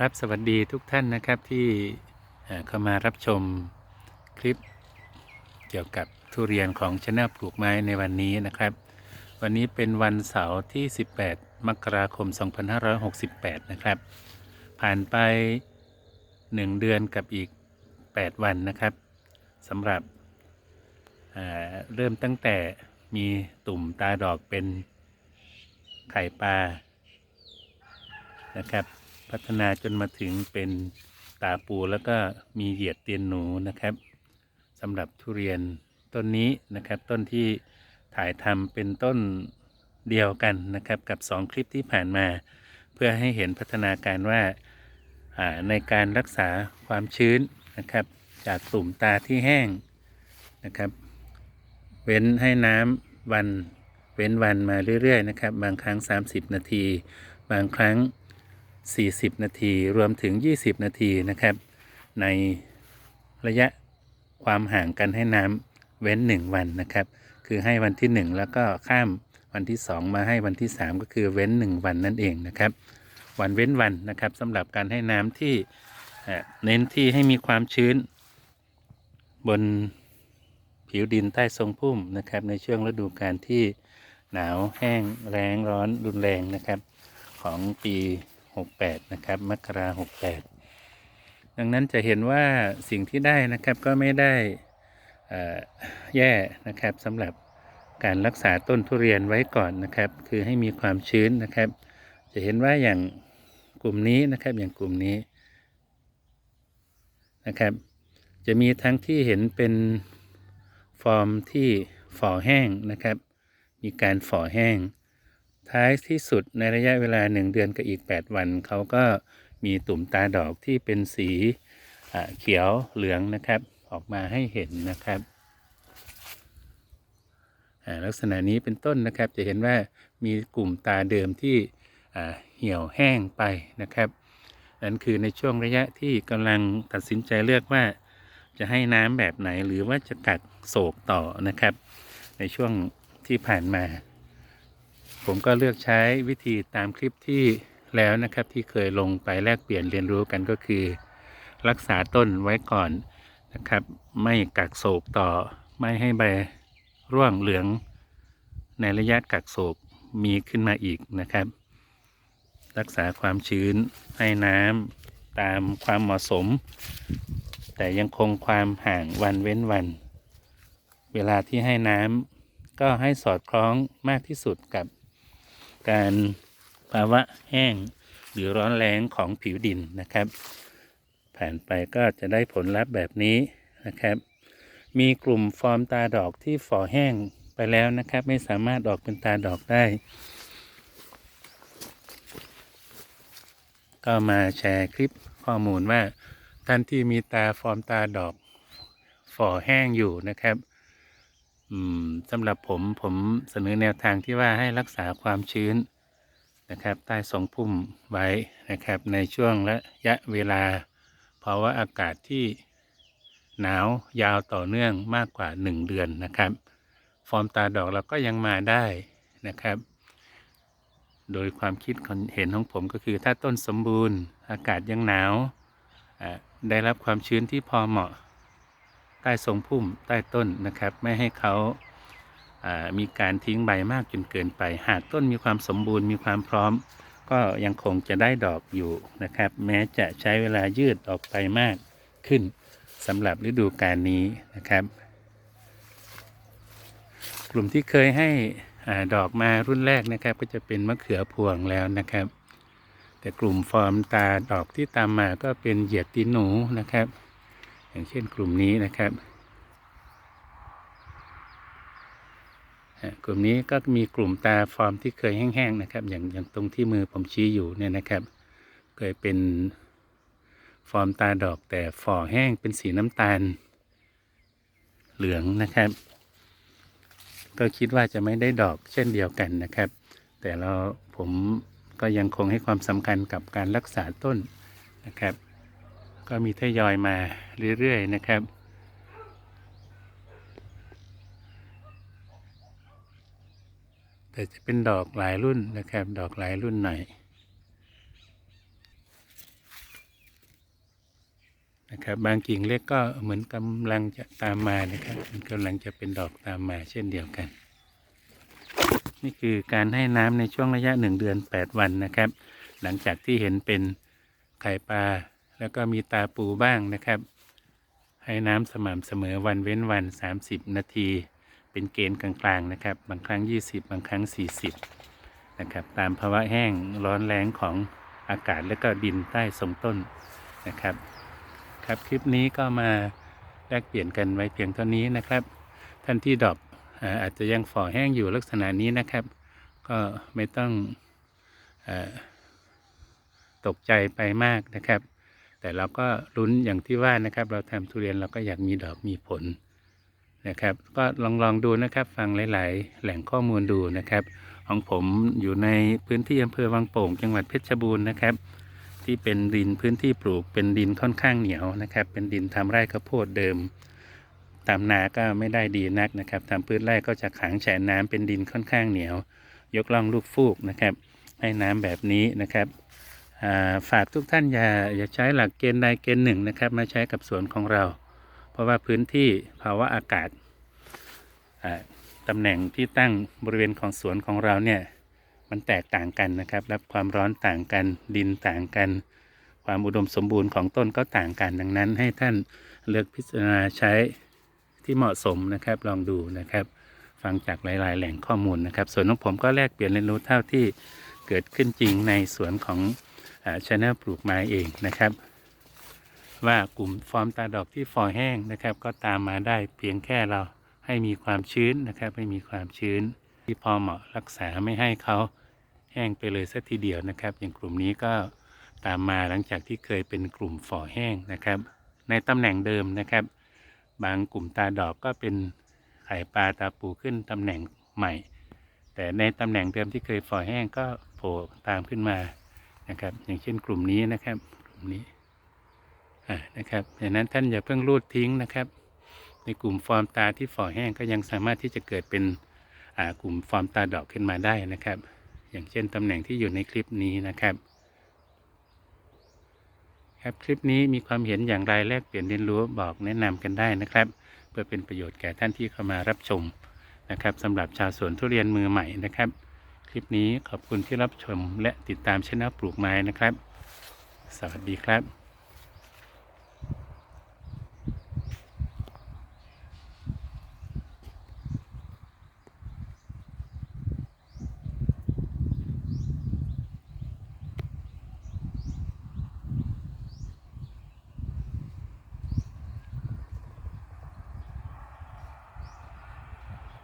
ครับสวัสดีทุกท่านนะครับที่เข้ามารับชมคลิปเกี่ยวกับทุเรียนของชนะปลูกไม้ในวันนี้นะครับ วันนี้เป็นวันเสาร์ที่ 18 มกราคม 2568 นะครับ ผ่านไป 1 เดือนกับอีก 8 วันนะครับสำหรับเเริ่มตั้งแต่มีตุ่มตาดอกเป็นไข่ปลานะครับ พัฒนาจนมาถึงเป็นตาปูแล้วก็มีเหยียดเตียนหนูนะครับสำหรับทุเรียนต้นนี้นะครับ ต้นที่ถ่ายทำเป็นต้นเดียวกันนะครับ กับ 2 คลิปที่ผ่านมา เพื่อให้เห็นพัฒนาการว่าในการรักษาความชื้นนะครับ จากตุ่มตาที่แห้งนะครับ เว้นให้น้ำวันเว้นวันมาเรื่อยๆนะครับ บางครั้ง 30 นาที บางครั้ง 40 นาที รวมถึง 20 นาทีนะครับ ในระยะความห่างกันให้น้ำเว้น 1 วันนะครับ คือให้วันที่ 1 แล้วก็ข้ามวันที่ 2 มาให้วันที่ 3 ก็คือเว้น 1 วันนั่นเองนะครับ วันเว้นวันนะครับสำหรับการให้น้ำที่เน้นที่ให้มีความชื้น บนผิวดินใต้ทรงพุ่มนะครับ ในช่วงฤดูกาลที่หนาวแห้งแรงร้อนรุนแรงนะครับ ของปี 68 นะครับมกรา68 ดังนั้นจะเห็นว่าสิ่งที่ได้นะครับก็ไม่ได้แย่นะครับสำหรับการรักษาต้นทุเรียนไว้ก่อนนะครับ คือให้มีความชื้นนะครับ จะเห็นว่าอย่างกลุ่มนี้นะครับอย่างกลุ่มนี้นะครับ จะมีทั้งที่เห็นเป็นฟอร์มที่ฝ่อแห้งนะครับ มีการฝ่อแห้ง ท้ายที่สุดในระยะเวลา 1 เดือนกับอีก 8 วัน เขาก็มีตุ่มตาดอกที่เป็นสีเขียวเหลืองนะครับ ออกมาให้เห็นนะครับ ลักษณะนี้เป็นต้นนะครับจะเห็นว่ามีกลุ่มตาเดิมที่เหี่ยวแห้งไปนะครับนั่นคือในช่วงระยะที่กำลังตัดสินใจเลือกว่าจะให้น้ำแบบไหนหรือว่าจะกักโศกต่อนะครับ ในช่วงที่ผ่านมา ผมก็เลือกใช้วิธีตามคลิปที่แล้วนะครับที่เคยลงไปแลกเปลี่ยนเรียนรู้กันก็คือ รักษาต้นไว้ก่อนนะครับ ไม่กักโศกต่อไม่ให้ใบร่วงเหลือง ในระยะกักโศกมีขึ้นมาอีกนะครับ รักษาความชื้นให้น้ำตามความเหมาะสม แต่ยังคงความห่างวันเว้นวัน เวลาที่ให้น้ำก็ให้สอดคล้องมากที่สุดกับ การภาวะแห้งหรือร้อนแรงของผิวดินนะครับ ผ่านไปก็จะได้ผลลัพธ์แบบนี้นะครับ มีกลุ่มฟอร์มตาดอกที่ฝ่อแห้งไปแล้วนะครับ ไม่สามารถออกเป็นตาดอกได้ ก็มาแชร์คลิปข้อมูลว่าท่านที่มีตาฟอร์มตาดอกฝ่อแห้งอยู่นะครับ สำหรับผมผมเสนอแนวทางที่ว่าให้รักษาความชื้นนะครับ ใต้ทรงพุ่มไว้นะครับ ในช่วงระยะเวลาภาวะอากาศที่หนาวยาวต่อเนื่องมากกว่า 1 เดือนนะครับ ฟอร์มตาดอกเราก็ยังมาได้นะครับ โดยความคิดเห็นของผมก็คือถ้าต้นสมบูรณ์ อากาศยังหนาวได้รับความชื้นที่พอเหมาะ ต้ทรงพุ่มใต้ต้นนะครับ ไม่ให้เขาามีการทิ้งใบมากจนเกินไป หากต้นมีความสมบูรณ์มีความพร้อม ก็ยังคงจะได้ดอกอยู่นะครับ แม้จะใช้เวลายืดออกไปมากขึ้นสำหรับฤดูกาลนี้นะครับ กลุ่มที่เคยให้อดอกมารุ่นแรกนะครับ ก็จะเป็นมะเขือพวงแล้วนะครับ แต่กลุ่มฟอร์มตาดอกที่ตามมาก็เป็นเหยียดตีนหนูนะครับ อย่างเช่นกลุ่มนี้นะครับ กลุ่มนี้ก็มีกลุ่มตาฟอร์มที่เคยแห้งๆนะครับ อย่างอย่างตรงที่มือผมชี้อยู่เนี่ยนะครับ เคยเป็นฟอร์มตาดอกแต่ฝ่อแห้งเป็นสีน้ำตาลเหลืองนะครับ ก็คิดว่าจะไม่ได้ดอกเช่นเดียวกันนะครับ แต่เราผมก็ยังคงให้ความสำคัญกับการรักษาต้นนะครับ ก็มีทยอยมาเรื่อยๆนะครับ แต่จะเป็นดอกหลายรุ่นนะครับ ดอกหลายรุ่นหน่อยนะครับบางกิ่งเล็กก็เหมือนกำลังจะตามมานะครับมันกำลังจะเป็นดอกตามมาเช่นเดียวกัน นี่คือการให้น้ำในช่วงระยะหนึ่งเดือนแปดวันนะครับ หลังจากที่เห็นเป็นไข่ปลา แล้วก็มีตาปูบ้างนะครับ ให้น้ำสม่ำเสมอวันเว้นวัน 30 นาที เป็นเกณฑ์กลางๆนะครับ บางครั้ง 20 บางครั้ง 40 นะครับ ตามภาวะแห้งร้อนแรงของอากาศและก็ดินใต้ทรงต้นนะครับ ครับคลิปนี้ก็มาแลกเปลี่ยนกันไว้เพียงเท่านี้นะครับ ท่านที่ดอกอาจจะยังฝ่อแห้งอยู่ลักษณะนี้นะครับ ก็ไม่ต้องอตกใจไปมากนะครับ แต่เราก็ลุ้นอย่างที่ว่านะครับ เราทำทุเรียนเราก็อยากมีดอกมีผลนะครับ ก็ลองลองดูนะครับฟังหลาย ๆ แหล่งข้อมูลดูนะครับ ของผมอยู่ในพื้นที่อำเภอวังโป่ง จังหวัดเพชรบูรณ์นะครับ ที่เป็นดินพื้นที่ปลูกเป็นดินค่อนข้างเหนียวนะครับ เป็นดินทำไร่ข้าวโพดเดิมตามนาก็ไม่ได้ดีนักนะครับทำพืชไร่ก็จะขังแฉน้ำเป็นดินค่อนข้างเหนียว ยกล่องลูกฟูกนะครับ ให้น้ำแบบนี้นะครับ ฝากทุกท่านอย่าอย่าใช้หลักเกณฑ์ใดเกณฑ์หนึ่งนะครับ มาใช้กับสวนของเรา เพราะว่าพื้นที่ภาวะอากาศตำแหน่งที่ตั้งบริเวณของสวนของเราเนี่ยมันแตกต่างกันนะครับ รับความร้อนต่างกันดินต่างกัน ความอุดมสมบูรณ์ของต้นก็ต่างกัน ดังนั้น ให้ท่านเลือกพิจารณาใช้ที่เหมาะสมนะครับลองดูนะครับ ฟังจากหลาย ๆ แหล่งข้อมูลนะครับ ส่วนของผมก็แลกเปลี่ยนเรียนรู้เท่าที่เกิดขึ้นจริงในสวนของ ชแนลปลูกไม้เองนะครับ ว่ากลุ่มฟอร์มตาดอกที่ฟอแห้งนะครับ ก็ตามมาได้เพียงแค่เราให้มีความชื้นนะครับ ให้มีความชื้นที่พอเหมาะรักษาไม่ให้เขาแห้งไปเลยสักทีเดียวนะครับ อย่างกลุ่มนี้ก็ตามมาหลังจากที่เคยเป็นกลุ่มฝอแห้งนะครับ ในตำแหน่งเดิมนะครับ บางกลุ่มตาดอกก็เป็นไข่ปลาตาปูขึ้นตำแหน่งใหม่ แต่ในตำแหน่งเดิมที่เคยฝอแห้งก็โผล่ตามขึ้นมา นะครับ อย่างเช่นกลุ่มนี้นะครับกลุ่มนี้อ่านะครับดังนั้นท่านอย่าเพิ่งรูดทิ้งนะครับ ในกลุ่มฟอร์มตาที่ฝ่อแห้งก็ยังสามารถที่จะเกิดเป็นอ่ากลุ่มฟอร์มตาดอกขึ้นมาได้นะครับ อย่างเช่นตำแหน่งที่อยู่ในคลิปนี้นะครับครับคลิปนี้มีความเห็นอย่างไรแลกเปลี่ยนเรียนรู้บอกแนะนำกันได้นะครับ เพื่อเป็นประโยชน์แก่ท่านที่เข้ามารับชมนะครับสำหรับชาวสวนทุเรียนมือใหม่นะครับ ลิปนี้ขอบคุณที่รับชมและติดตามช่องปลูกไม้นะครับ สวัสดีครับ